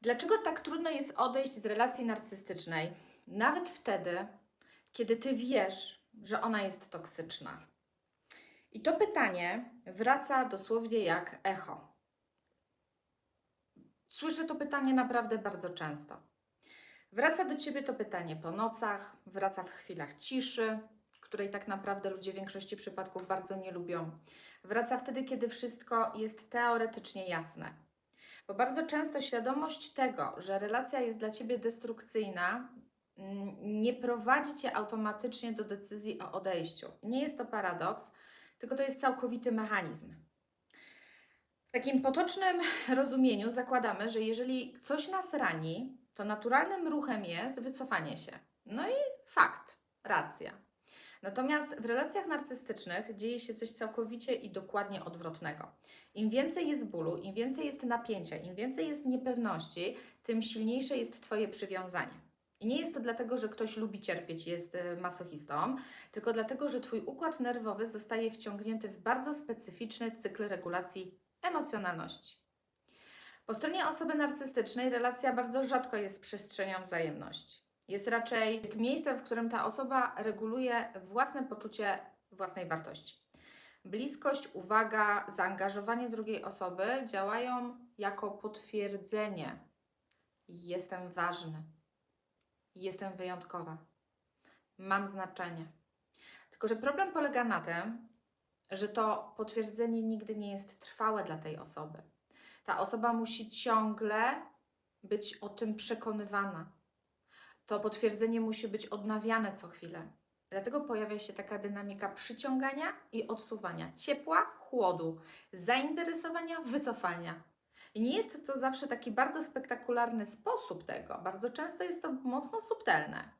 Dlaczego tak trudno jest odejść z relacji narcystycznej, nawet wtedy, kiedy ty wiesz, że ona jest toksyczna? I to pytanie wraca dosłownie jak echo. Słyszę to pytanie naprawdę bardzo często. Wraca do ciebie to pytanie po nocach, wraca w chwilach ciszy, której tak naprawdę ludzie w większości przypadków bardzo nie lubią. Wraca wtedy, kiedy wszystko jest teoretycznie jasne. Bo bardzo często świadomość tego, że relacja jest dla ciebie destrukcyjna, mm, nie prowadzi cię automatycznie do decyzji o odejściu. Nie jest to paradoks, tylko to jest całkowity mechanizm. W takim potocznym rozumieniu zakładamy, że jeżeli coś nas rani, to naturalnym ruchem jest wycofanie się. No i fakt, racja. Natomiast w relacjach narcystycznych dzieje się coś całkowicie i dokładnie odwrotnego. Im więcej jest bólu, im więcej jest napięcia, im więcej jest niepewności, tym silniejsze jest Twoje przywiązanie. I nie jest to dlatego, że ktoś lubi cierpieć, jest e, masochistą, tylko dlatego, że Twój układ nerwowy zostaje wciągnięty w bardzo specyficzny cykl regulacji emocjonalności. Po stronie osoby narcystycznej relacja bardzo rzadko jest przestrzenią wzajemności. Jest raczej jest miejscem, w którym ta osoba reguluje własne poczucie własnej wartości. Bliskość, uwaga, zaangażowanie drugiej osoby działają jako potwierdzenie. Jestem ważny, jestem wyjątkowa, mam znaczenie. Tylko, że problem polega na tym, że to potwierdzenie nigdy nie jest trwałe dla tej osoby. Ta osoba musi ciągle być o tym przekonywana. To potwierdzenie musi być odnawiane co chwilę. Dlatego pojawia się taka dynamika przyciągania i odsuwania, ciepła, chłodu, zainteresowania, wycofania. I nie jest to zawsze taki bardzo spektakularny sposób tego, bardzo często jest to mocno subtelne.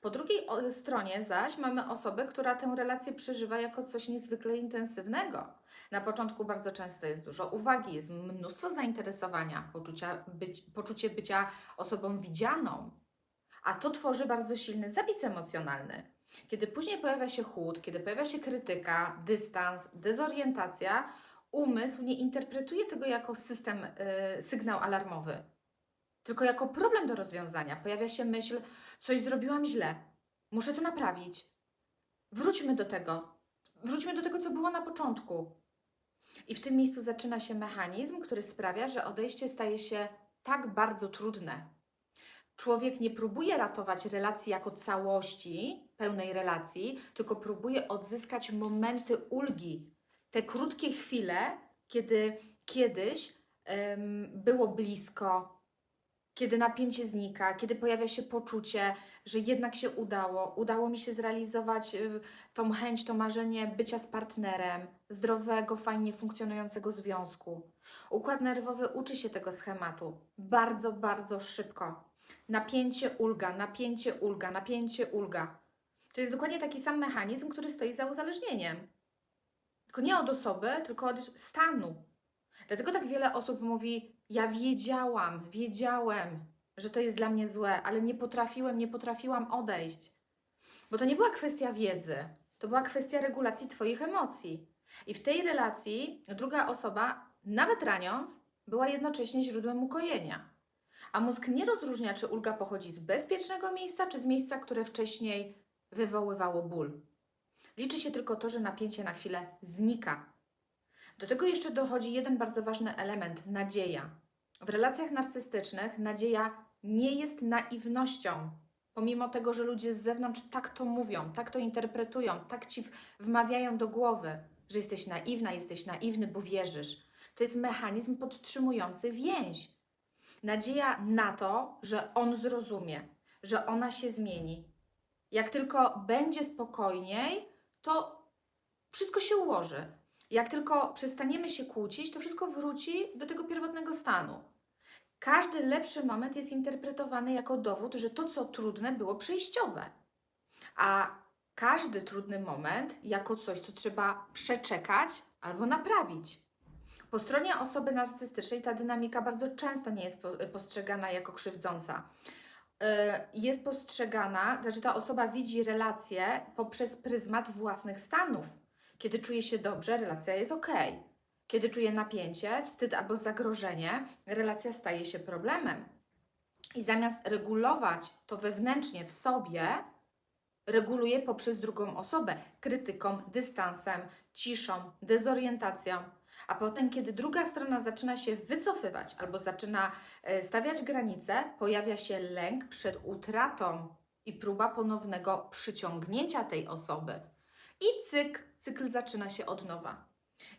Po drugiej stronie zaś mamy osobę, która tę relację przeżywa jako coś niezwykle intensywnego. Na początku bardzo często jest dużo uwagi, jest mnóstwo zainteresowania, poczucia być, poczucie bycia osobą widzianą, a to tworzy bardzo silny zapis emocjonalny. Kiedy później pojawia się chłód, kiedy pojawia się krytyka, dystans, dezorientacja, umysł nie interpretuje tego jako system, y, sygnał alarmowy, tylko jako problem do rozwiązania. Pojawia się myśl, coś zrobiłam źle, muszę to naprawić. Wróćmy do tego. Wróćmy do tego, co było na początku. I w tym miejscu zaczyna się mechanizm, który sprawia, że odejście staje się tak bardzo trudne. Człowiek nie próbuje ratować relacji jako całości, pełnej relacji, tylko próbuje odzyskać momenty ulgi. Te krótkie chwile, kiedy kiedyś em, było blisko, kiedy napięcie znika, kiedy pojawia się poczucie, że jednak się udało, udało mi się zrealizować y, tą chęć, to marzenie bycia z partnerem, zdrowego, fajnie funkcjonującego związku. Układ nerwowy uczy się tego schematu bardzo, bardzo szybko. Napięcie, ulga, napięcie, ulga, napięcie, ulga. To jest dokładnie taki sam mechanizm, który stoi za uzależnieniem. Tylko nie od osoby, tylko od stanu. Dlatego tak wiele osób mówi: Ja wiedziałam, wiedziałem, że to jest dla mnie złe, ale nie potrafiłem, nie potrafiłam odejść. Bo to nie była kwestia wiedzy, to była kwestia regulacji Twoich emocji. I w tej relacji druga osoba, nawet raniąc, była jednocześnie źródłem ukojenia. A mózg nie rozróżnia, czy ulga pochodzi z bezpiecznego miejsca, czy z miejsca, które wcześniej wywoływało ból. Liczy się tylko to, że napięcie na chwilę znika. Do tego jeszcze dochodzi jeden bardzo ważny element nadzieja. W relacjach narcystycznych nadzieja nie jest naiwnością. Pomimo tego, że ludzie z zewnątrz tak to mówią, tak to interpretują, tak ci wmawiają do głowy, że jesteś naiwna, jesteś naiwny, bo wierzysz. To jest mechanizm podtrzymujący więź. Nadzieja na to, że on zrozumie, że ona się zmieni. Jak tylko będzie spokojniej, to wszystko się ułoży. Jak tylko przestaniemy się kłócić, to wszystko wróci do tego pierwotnego stanu. Każdy lepszy moment jest interpretowany jako dowód, że to, co trudne, było przejściowe. A każdy trudny moment jako coś, co trzeba przeczekać albo naprawić. Po stronie osoby narcystycznej ta dynamika bardzo często nie jest po- postrzegana jako krzywdząca. Y, Jest postrzegana, znaczy ta osoba widzi relację poprzez pryzmat własnych stanów. Kiedy czuje się dobrze, relacja jest ok. Kiedy czuje napięcie, wstyd albo zagrożenie, relacja staje się problemem. I zamiast regulować to wewnętrznie w sobie, reguluje poprzez drugą osobę krytyką, dystansem, ciszą, dezorientacją. A potem, kiedy druga strona zaczyna się wycofywać albo zaczyna e, stawiać granice, pojawia się lęk przed utratą i próba ponownego przyciągnięcia tej osoby. I cyk, cykl zaczyna się od nowa.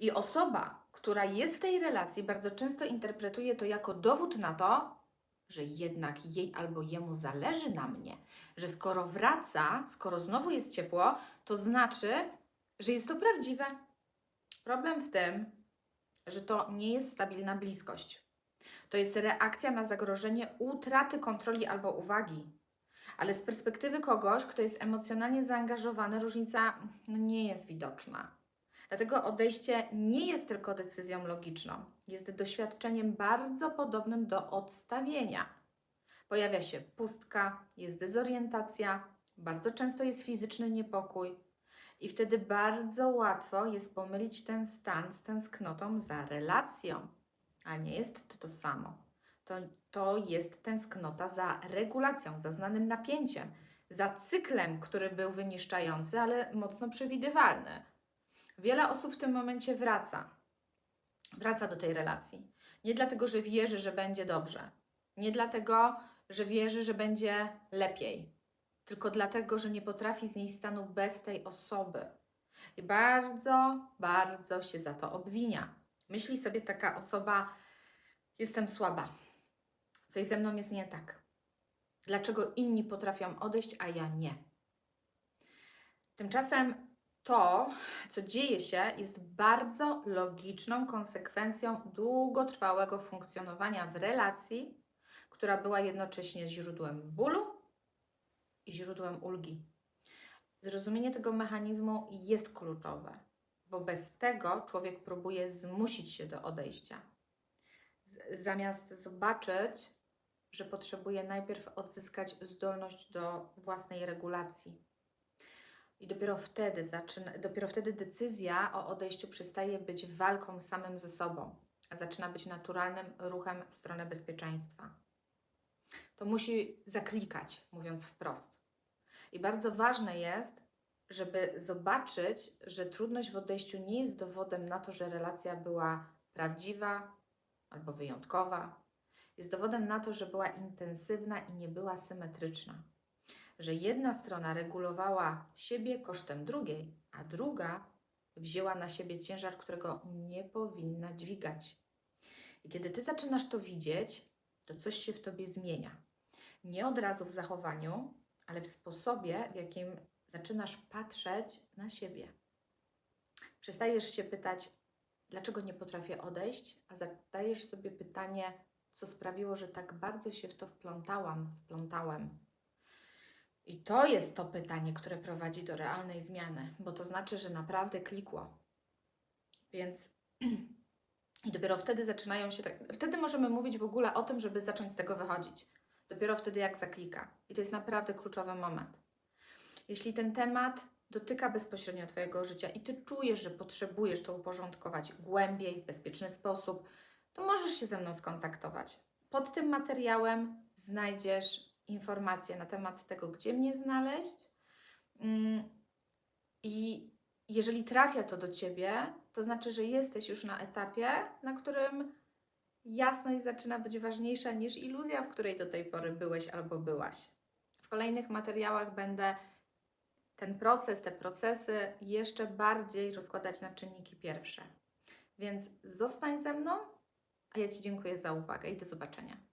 I osoba, która jest w tej relacji, bardzo często interpretuje to jako dowód na to, że jednak jej albo jemu zależy na mnie, że skoro wraca, skoro znowu jest ciepło, to znaczy, że jest to prawdziwe. Problem w tym, że to nie jest stabilna bliskość. To jest reakcja na zagrożenie utraty kontroli albo uwagi. Ale z perspektywy kogoś, kto jest emocjonalnie zaangażowany, różnica no, nie jest widoczna. Dlatego odejście nie jest tylko decyzją logiczną, jest doświadczeniem bardzo podobnym do odstawienia. Pojawia się pustka, jest dezorientacja, bardzo często jest fizyczny niepokój, i wtedy bardzo łatwo jest pomylić ten stan z tęsknotą za relacją. A nie jest to to samo. To, to jest tęsknota za regulacją, za znanym napięciem, za cyklem, który był wyniszczający, ale mocno przewidywalny. Wiele osób w tym momencie wraca. Wraca do tej relacji. Nie dlatego, że wierzy, że będzie dobrze. Nie dlatego, że wierzy, że będzie lepiej. Tylko dlatego, że nie potrafi z niej stanąć bez tej osoby. I bardzo, bardzo się za to obwinia. Myśli sobie taka osoba: Jestem słaba. Coś ze mną jest nie tak. Dlaczego inni potrafią odejść, a ja nie? Tymczasem to, co dzieje się, jest bardzo logiczną konsekwencją długotrwałego funkcjonowania w relacji, która była jednocześnie źródłem bólu i źródłem ulgi. Zrozumienie tego mechanizmu jest kluczowe, bo bez tego człowiek próbuje zmusić się do odejścia. Z- zamiast zobaczyć, że potrzebuje najpierw odzyskać zdolność do własnej regulacji. I dopiero wtedy, zaczyna, dopiero wtedy decyzja o odejściu przestaje być walką samym ze sobą, a zaczyna być naturalnym ruchem w stronę bezpieczeństwa. To musi zaklikać, mówiąc wprost. I bardzo ważne jest, żeby zobaczyć, że trudność w odejściu nie jest dowodem na to, że relacja była prawdziwa albo wyjątkowa. Jest dowodem na to, że była intensywna i nie była symetryczna. Że jedna strona regulowała siebie kosztem drugiej, a druga wzięła na siebie ciężar, którego nie powinna dźwigać. I kiedy ty zaczynasz to widzieć, to coś się w tobie zmienia. Nie od razu w zachowaniu, ale w sposobie, w jakim zaczynasz patrzeć na siebie. Przestajesz się pytać, dlaczego nie potrafię odejść, a zadajesz sobie pytanie, co sprawiło, że tak bardzo się w to wplątałam, wplątałem. I to jest to pytanie, które prowadzi do realnej zmiany, bo to znaczy, że naprawdę klikło. Więc i dopiero wtedy zaczynają się tak. Wtedy możemy mówić w ogóle o tym, żeby zacząć z tego wychodzić. Dopiero wtedy, jak zaklika. I to jest naprawdę kluczowy moment. Jeśli ten temat dotyka bezpośrednio Twojego życia i Ty czujesz, że potrzebujesz to uporządkować głębiej, w bezpieczny sposób, to możesz się ze mną skontaktować. Pod tym materiałem znajdziesz informacje na temat tego, gdzie mnie znaleźć. Mm, I jeżeli trafia to do Ciebie, to znaczy, że jesteś już na etapie, na którym jasność zaczyna być ważniejsza niż iluzja, w której do tej pory byłeś albo byłaś. W kolejnych materiałach będę ten proces, te procesy jeszcze bardziej rozkładać na czynniki pierwsze. Więc zostań ze mną, a ja Ci dziękuję za uwagę i do zobaczenia.